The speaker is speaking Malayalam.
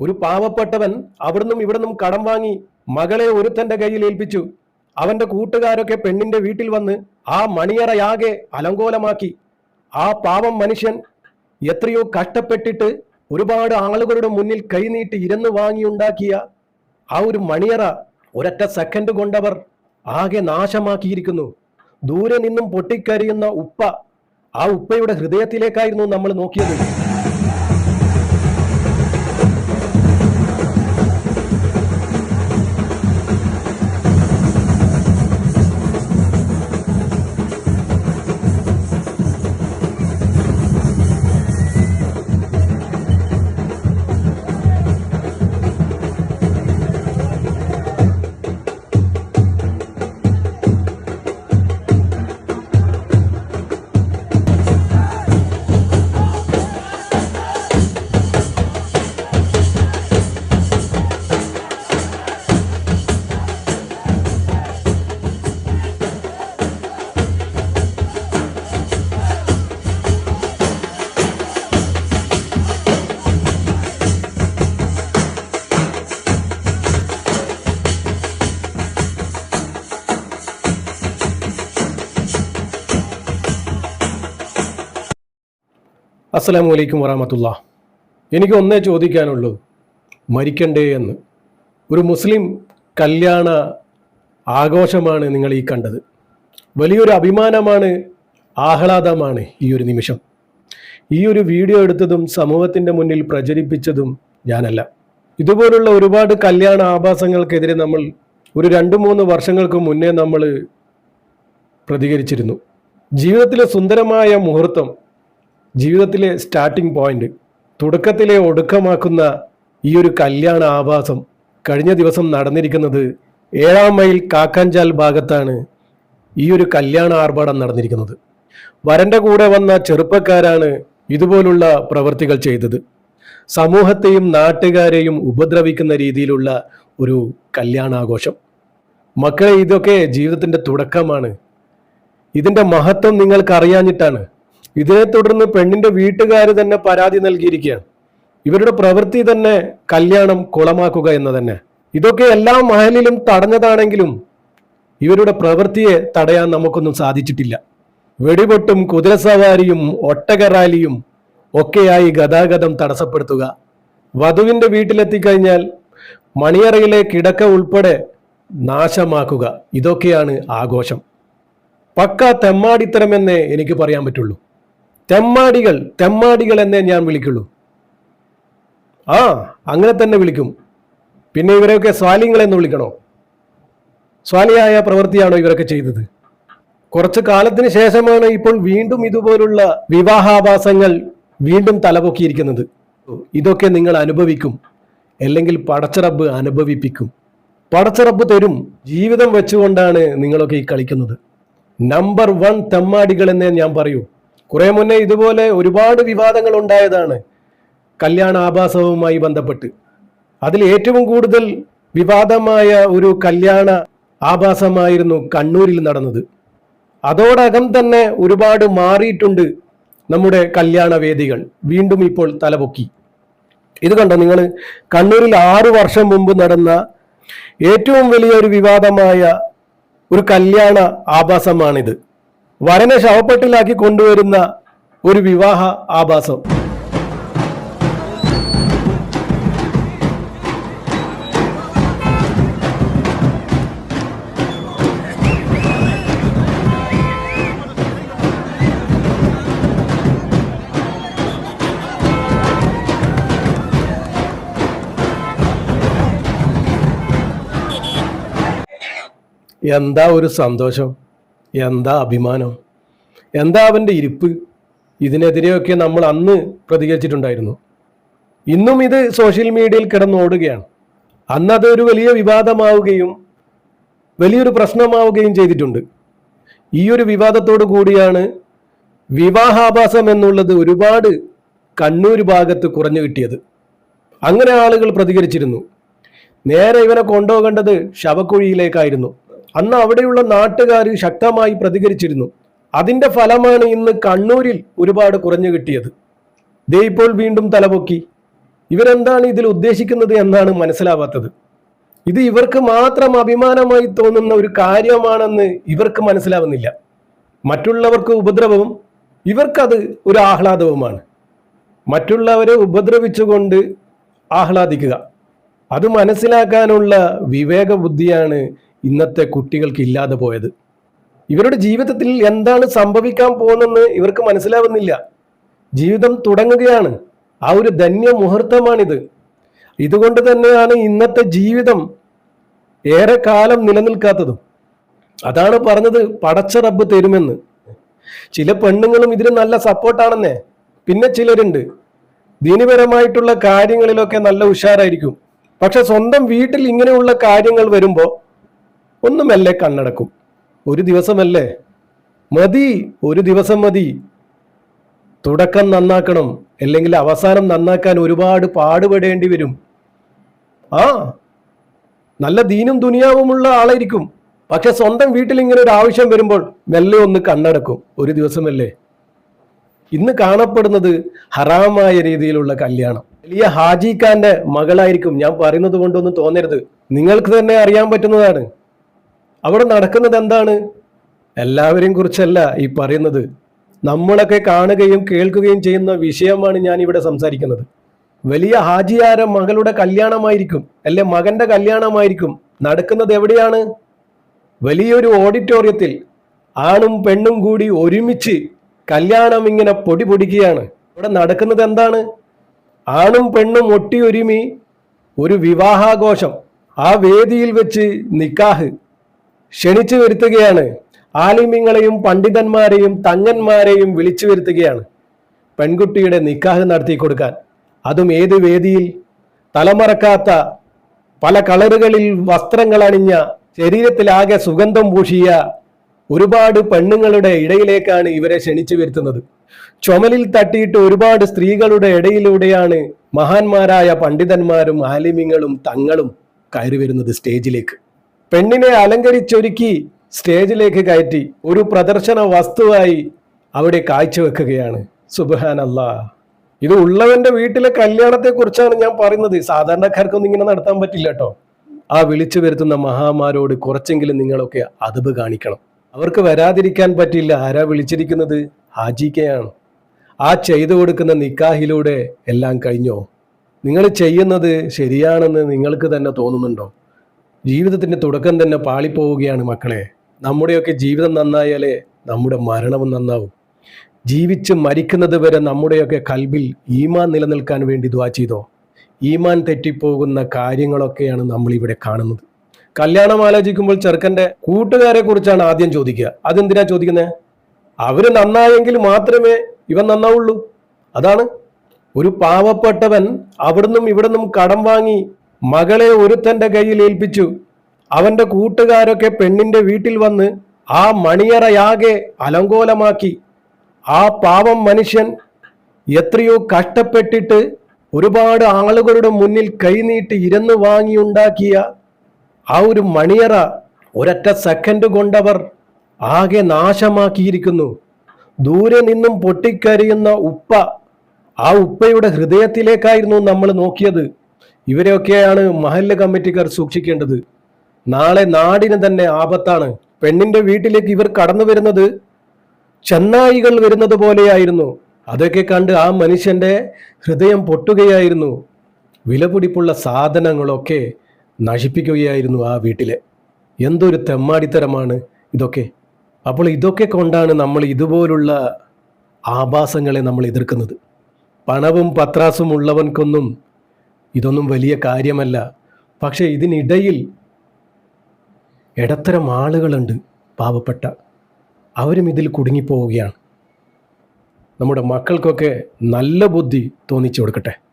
ഒരു പാവപ്പെട്ടവൻ അവിടുന്നും ഇവിടുന്നും കടം വാങ്ങി മകളെ ഒരുത്തന്റെ കയ്യിൽ ഏൽപ്പിച്ചു. അവന്റെ കൂട്ടുകാരൊക്കെ പെണ്ണിന്റെ വീട്ടിൽ വന്ന് ആ മണിയറയാകെ അലങ്കോലമാക്കി. ആ പാവം മനുഷ്യൻ എത്രയോ കഷ്ടപ്പെട്ടിട്ട് ഒരുപാട് ആളുകളുടെ മുന്നിൽ കൈനീട്ടി ഇരന്ന് വാങ്ങിയുണ്ടാക്കിയ ആ ഒരു മണിയറ ഒരൊറ്റ സെക്കൻഡ് കൊണ്ടവർ ആകെ നാശമാക്കിയിരിക്കുന്നു. ദൂരെ നിന്നും പൊട്ടിക്കരിയുന്ന ഉപ്പ ആ ഉപ്പയുടെ ഹൃദയത്തിലേക്കായിരുന്നു നമ്മൾ നോക്കിയത്. അസ്സലാമു അലൈക്കും വറഹമത്തുള്ള. എനിക്ക് ഒന്നേ ചോദിക്കാനുള്ളൂ. മരിക്കണ്ടേ എന്ന്. ഒരു മുസ്ലിം കല്യാണ ആഘോഷമാണ് നിങ്ങൾ ഈ കണ്ടത്. വലിയൊരു അഭിമാനമാണ് ആഹ്ലാദമാണ് ഈ ഒരു നിമിഷം. ഈ ഒരു വീഡിയോ എടുത്തതും സമൂഹത്തിന്റെ മുന്നിൽ പ്രചരിപ്പിച്ചതും ഞാനല്ല. ഇതുപോലുള്ള ഒരുപാട് കല്യാണ ആഭാസങ്ങൾക്കെതിരെ നമ്മൾ ഒരു രണ്ട് മൂന്ന് വർഷങ്ങൾക്ക് മുന്നേ നമ്മൾ പ്രതികരിച്ചിരുന്നു. ജീവിതത്തിലെ സുന്ദരമായ മുഹൂർത്തം ജീവിതത്തിലെ സ്റ്റാർട്ടിംഗ് പോയിന്റ് തുടക്കത്തിലെ ഒടുക്കമാക്കുന്ന ഈ ഒരു കല്യാണ ആവാസം കഴിഞ്ഞ ദിവസം നടന്നിരിക്കുന്നത് ഏഴാം മൈൽ കാക്കാഞ്ചാൽ ഭാഗത്താണ് ഈ ഒരു കല്യാണ ആർഭാടം നടന്നിരിക്കുന്നത്. വരന്റെ കൂടെ വന്ന ചെറുപ്പക്കാരാണ് ഇതുപോലുള്ള പ്രവൃത്തികൾ ചെയ്തത്. സമൂഹത്തെയും നാട്ടുകാരെയും ഉപദ്രവിക്കുന്ന രീതിയിലുള്ള ഒരു കല്യാണാഘോഷം. മക്കളെ ഇതൊക്കെ ജീവിതത്തിന്റെ തുടക്കമാണ്. ഇതിന്റെ മഹത്വം നിങ്ങൾക്ക് അറിയാഞ്ഞിട്ടാണ് ഇതിനെ തുടർന്ന് പെണ്ണിന്റെ വീട്ടുകാർ തന്നെ പരാതി നൽകിയിരിക്കുകയാണ്. ഇവരുടെ പ്രവൃത്തി തന്നെ കല്യാണം കുളമാക്കുക എന്ന് തന്നെ. ഇതൊക്കെ എല്ലാ മഹലിലും തടഞ്ഞതാണെങ്കിലും ഇവരുടെ പ്രവൃത്തിയെ തടയാൻ നമുക്കൊന്നും സാധിച്ചിട്ടില്ല. വെടിപൊട്ടും കുതിരസവാരിയും ഒട്ടക റാലിയും ഒക്കെയായി ഗതാഗതം തടസ്സപ്പെടുത്തുക. വധുവിന്റെ വീട്ടിലെത്തിക്കഴിഞ്ഞാൽ മണിയറയിലെ കിടക്ക ഉൾപ്പെടെ നാശമാക്കുക. ഇതൊക്കെയാണ് ആഘോഷം. പക്ക തെമ്മാടിത്തരമെന്നേ എനിക്ക് പറയാൻ പറ്റുള്ളൂ. തെമ്മാടികൾ തെമ്മാടികൾ എന്നേ ഞാൻ വിളിക്കുള്ളൂ. ആ അങ്ങനെ തന്നെ വിളിക്കും. പിന്നെ ഇവരെയൊക്കെ സ്വാലിങ്ങൾ എന്ന് വിളിക്കണോ? സ്വാലിയായ പ്രവൃത്തിയാണോ ഇവരൊക്കെ ചെയ്തത്? കുറച്ചു കാലത്തിന് ശേഷമാണ് ഇപ്പോൾ വീണ്ടും ഇതുപോലുള്ള വിവാഹാഭാസങ്ങൾ വീണ്ടും തലപൊക്കിയിരിക്കുന്നത്. ഇതൊക്കെ നിങ്ങൾ അനുഭവിക്കും. അല്ലെങ്കിൽ പടച്ചറബ് അനുഭവിപ്പിക്കും. പടച്ചറബ് തരും. ജീവിതം വെച്ചുകൊണ്ടാണ് നിങ്ങളൊക്കെ ഈ കളിക്കുന്നത്. നമ്പർ വൺ തെമ്മാടികൾ എന്നേ ഞാൻ പറയൂ. കുറെ മുന്നേ ഇതുപോലെ ഒരുപാട് വിവാദങ്ങൾ ഉണ്ടായതാണ് കല്യാണ ആഭാസവുമായി ബന്ധപ്പെട്ട്. അതിൽ ഏറ്റവും കൂടുതൽ വിവാദമായ ഒരു കല്യാണ ആഭാസമായിരുന്നു കണ്ണൂരിൽ നടന്നത്. അതോടകം തന്നെ ഒരുപാട് മാറിയിട്ടുണ്ട് നമ്മുടെ കല്യാണ വേദികൾ. വീണ്ടും ഇപ്പോൾ തലപൊക്കി. ഇത് കണ്ടോ നിങ്ങൾ? കണ്ണൂരിൽ ആറു വർഷം മുമ്പ് നടന്ന ഏറ്റവും വലിയ ഒരു വിവാദമായ ഒരു കല്യാണ ആഭാസമാണിത്. വരനെ ശവപ്പെട്ടിലാക്കി കൊണ്ടുവരുന്ന ഒരു വിവാഹ ആഭാസം. എന്താ ഒരു സന്തോഷം? എന്താ അഭിമാനം? എന്താ അവന്റെ ഇരിപ്പ്? ഇതിനെതിരെയൊക്കെ നമ്മൾ അന്ന് പ്രതികരിച്ചിട്ടുണ്ടായിരുന്നു. ഇന്നും ഇത് സോഷ്യൽ മീഡിയയിൽ കിടന്നോടുകയാണ് അന്ന് അതൊരു ഒരു വലിയ വിവാദമാവുകയും വലിയൊരു പ്രശ്നമാവുകയും ചെയ്തിട്ടുണ്ട്. ഈ ഒരു വിവാദത്തോടു കൂടിയാണ് വിവാഹാഭാസം എന്നുള്ളത് ഒരുപാട് കണ്ണൂർ ഭാഗത്ത് കുറഞ്ഞു കിട്ടിയത്. അങ്ങനെ ആളുകൾ പ്രതികരിച്ചിരുന്നു. നേരെ ഇവനെ കൊണ്ടുപോകേണ്ടത് ശവക്കുഴിയിലേക്കായിരുന്നു. അന്ന് അവിടെയുള്ള നാട്ടുകാർ ശക്തമായി പ്രതികരിച്ചിരുന്നു. അതിന്റെ ഫലമാണ് ഇന്ന് കണ്ണൂരിൽ ഒരുപാട് കുറഞ്ഞു കിട്ടിയത്. ദേ ഇപ്പോൾ വീണ്ടും തലപൊക്കി. ഇവരെന്താണ് ഇതിൽ ഉദ്ദേശിക്കുന്നത് എന്നാണ് മനസ്സിലാവാത്തത്. ഇത് ഇവർക്ക് മാത്രം അഭിമാനമായി തോന്നുന്ന ഒരു കാര്യമാണെന്ന് ഇവർക്ക് മനസ്സിലാവുന്നില്ല. മറ്റുള്ളവർക്ക് ഉപദ്രവവും ഇവർക്കത് ഒരു ആഹ്ലാദവുമാണ്. മറ്റുള്ളവരെ ഉപദ്രവിച്ചുകൊണ്ട് ആഹ്ലാദിക്കുക. അത് മനസ്സിലാക്കാനുള്ള വിവേക ബുദ്ധിയാണ് ഇന്നത്തെ കുട്ടികൾക്ക് ഇല്ലാതെ പോയത്. ഇവരുടെ ജീവിതത്തിൽ എന്താണ് സംഭവിക്കാൻ പോകുന്നതെന്ന് ഇവർക്ക് മനസ്സിലാവുന്നില്ല. ജീവിതം തുടങ്ങുകയാണ്. ആ ഒരു ധന്യ മുഹൂർത്തമാണിത്. ഇതുകൊണ്ട് തന്നെയാണ് ഇന്നത്തെ ജീവിതം ഏറെ കാലം നിലനിൽക്കാത്തതും. അതാണ് പറഞ്ഞത് പടച്ച റബ്ബ് തരുമെന്ന്. ചില പെണ്ണുങ്ങളും ഇതിന് നല്ല സപ്പോർട്ടാണെന്നേ. പിന്നെ ചിലരുണ്ട്. ദീനപരമായിട്ടുള്ള കാര്യങ്ങളിലൊക്കെ നല്ല ഉഷാറായിരിക്കും പക്ഷെ സ്വന്തം വീട്ടിൽ ഇങ്ങനെയുള്ള കാര്യങ്ങൾ വരുമ്പോൾ ഒന്ന് മെല്ലെ കണ്ണടക്കും. ഒരു ദിവസമല്ലേ? മതി ഒരു ദിവസം മതി. തുടക്കം നന്നാക്കണം. അല്ലെങ്കിൽ അവസാനം നന്നാക്കാൻ ഒരുപാട് പാടുപെടേണ്ടി വരും. ആ നല്ല ദീനും ദുനിയാവുമുള്ള ആളായിരിക്കും. പക്ഷെ സ്വന്തം വീട്ടിൽ ഇങ്ങനെ ഒരു ആവശ്യം വരുമ്പോൾ മെല്ലെ ഒന്ന് കണ്ണടക്കും. ഒരു ദിവസമല്ലേ? ഇന്ന് കാണപ്പെടുന്നത് ഹറാമായ രീതിയിലുള്ള കല്യാണം. വലിയ ഹാജി ഖാന്റെ മകളായിരിക്കും. ഞാൻ പറയുന്നത് കൊണ്ടൊന്നും തോന്നരുത്. നിങ്ങൾക്ക് തന്നെ അറിയാൻ പറ്റുന്നതാണ്. അവിടെ നടക്കുന്നത് എന്താണ്? എല്ലാവരെയും കുറിച്ചല്ല ഈ പറയുന്നത്. നമ്മളൊക്കെ കാണുകയും കേൾക്കുകയും ചെയ്യുന്ന വിഷയമാണ് ഞാൻ ഇവിടെ സംസാരിക്കുന്നത്. വലിയ ഹാജിയാര മകളുടെ കല്യാണമായിരിക്കും അല്ലെ മകന്റെ കല്യാണമായിരിക്കും നടക്കുന്നത് എവിടെയാണ്? വലിയൊരു ഓഡിറ്റോറിയത്തിൽ ആണും പെണ്ണും കൂടി ഒരുമിച്ച് കല്യാണം ഇങ്ങനെ പൊടി പൊടിക്കുകയാണ്. ഇവിടെ നടക്കുന്നത് എന്താണ്? ആണും പെണ്ണും ഒട്ടിയൊരുമി ഒരു വിവാഹാഘോഷം ആ വേദിയിൽ വെച്ച് നിക്കാഹ്. ക്ഷണിച്ചു വരുത്തുകയാണ്. ആലിമ്യങ്ങളെയും പണ്ഡിതന്മാരെയും തങ്ങന്മാരെയും വിളിച്ചു വരുത്തുകയാണ്. പെൺകുട്ടിയുടെ നിക്കാഹ് നടത്തി കൊടുക്കാൻ. അതും ഏത് വേദിയിൽ? തലമറക്കാത്ത പല കളറുകളിൽ വസ്ത്രങ്ങൾ അണിഞ്ഞ ശരീരത്തിലാകെ സുഗന്ധം പൂശിയ ഒരുപാട് പെണ്ണുങ്ങളുടെ ഇടയിലേക്കാണ് ഇവരെ ക്ഷണിച്ചു വരുത്തുന്നത്. ചുമലിൽ തട്ടിയിട്ട് ഒരുപാട് സ്ത്രീകളുടെ ഇടയിലൂടെയാണ് മഹാന്മാരായ പണ്ഡിതന്മാരും ആലിമ്യങ്ങളും തങ്ങളും കയറി വരുന്നത് സ്റ്റേജിലേക്ക്. പെണ്ണിനെ അലങ്കരിച്ചൊരുക്കി സ്റ്റേജിലേക്ക് കയറ്റി ഒരു പ്രദർശന വസ്തുവായി അവിടെ കാഴ്ചവെക്കുകയാണ്. സുബഹാൻ അല്ലാ ഇത് ഉള്ളവന്റെ വീട്ടിലെ കല്യാണത്തെക്കുറിച്ചാണ് ഞാൻ പറയുന്നത്. സാധാരണക്കാർക്കൊന്നും ഇങ്ങനെ നടത്താൻ പറ്റില്ല കേട്ടോ. ആ വിളിച്ചു വരുത്തുന്ന മഹാമാരോട് കുറച്ചെങ്കിലും നിങ്ങളൊക്കെ അതബ് കാണിക്കണം. അവർക്ക് വരാതിരിക്കാൻ പറ്റില്ല. ആരാ വിളിച്ചിരിക്കുന്നത്? ഹാജിക്കയാണ്. ആ ചെയ്തു കൊടുക്കുന്ന നിക്കാഹിലൂടെ എല്ലാം കഴിഞ്ഞോ? നിങ്ങൾ ചെയ്യുന്നത് ശരിയാണെന്ന് നിങ്ങൾക്ക് തന്നെ തോന്നുന്നുണ്ടോ? ജീവിതത്തിന്റെ തുടക്കം തന്നെ പാളിപ്പോവുകയാണ് മക്കളെ. നമ്മുടെയൊക്കെ ജീവിതം നന്നായാലേ നമ്മുടെ മരണവും നന്നാവും. ജീവിച്ച് മരിക്കുന്നത് വരെ നമ്മുടെയൊക്കെ കൽബിൽ ഈമാൻ നിലനിൽക്കാൻ വേണ്ടി ദ്വാ ചെയ്തോ? ഈമാൻ തെറ്റിപ്പോകുന്ന കാര്യങ്ങളൊക്കെയാണ് നമ്മൾ ഇവിടെ കാണുന്നത്. കല്യാണം ആലോചിക്കുമ്പോൾ ചെറുക്കന്റെ കൂട്ടുകാരെ കുറിച്ചാണ് ആദ്യം ചോദിക്കുക. അതെന്തിനാ ചോദിക്കുന്നത് അവർ നന്നായെങ്കിൽ മാത്രമേ ഇവൻ നന്നാവുള്ളൂ. അതാണ്. ഒരു പാവപ്പെട്ടവൻ അവിടുന്നും ഇവിടുന്നും കടം വാങ്ങി മകളെ ഒരുത്തന്റെ കയ്യിൽ ഏൽപ്പിച്ചു. അവന്റെ കൂട്ടുകാരൊക്കെ പെണ്ണിന്റെ വീട്ടിൽ വന്ന് ആ മണിയറയാകെ അലങ്കോലമാക്കി. ആ പാവം മനുഷ്യൻ എത്രയോ കഷ്ടപ്പെട്ടിട്ട് ഒരുപാട് ആളുകളുടെ മുന്നിൽ കൈനീട്ടി ഇരുന്ന് വാങ്ങിയുണ്ടാക്കിയ ആ ഒരു മണിയറ ഒരൊറ്റ സെക്കൻഡ് കൊണ്ടവർ ആകെ നാശമാക്കിയിരിക്കുന്നു. ദൂരെ നിന്നും പൊട്ടിക്കരിയുന്ന ഉപ്പ ആ ഉപ്പയുടെ ഹൃദയത്തിലേക്കായിരുന്നു നമ്മൾ നോക്കിയത്. ഇവരെയൊക്കെയാണ് മഹല്ല കമ്മിറ്റിക്കാർ സൂക്ഷിക്കേണ്ടത്. നാളെ നാടിന് തന്നെ ആപത്താണ്. പെണ്ണിന്റെ വീട്ടിലേക്ക് ഇവർ കടന്നു വരുന്നത് ചെന്നായികൾ വരുന്നത് പോലെയായിരുന്നു. അതൊക്കെ കണ്ട് ആ മനുഷ്യന്റെ ഹൃദയം പൊട്ടുകയായിരുന്നു. വിലപിടിപ്പുള്ള സാധനങ്ങളൊക്കെ നശിപ്പിക്കുകയായിരുന്നു ആ വീട്ടിലെ. എന്തൊരു തെമ്മാടിത്തരമാണ് ഇതൊക്കെ. അപ്പോൾ ഇതൊക്കെ കൊണ്ടാണ് നമ്മൾ ഇതുപോലുള്ള ആഭാസങ്ങളെ നമ്മൾ എതിർക്കുന്നത്. പണവും പത്രാസും ഉള്ളവൻക്കൊന്നും ഇതൊന്നും വലിയ കാര്യമല്ല. പക്ഷേ ഇതിനിടയിൽ ഇടത്തരം ആളുകളുണ്ട് പാവപ്പെട്ട. അവരും ഇതിൽ കുടുങ്ങിപ്പോവുകയാണ്. നമ്മുടെ മക്കൾക്കൊക്കെ നല്ല ബുദ്ധി തോന്നിച്ചു കൊടുക്കട്ടെ.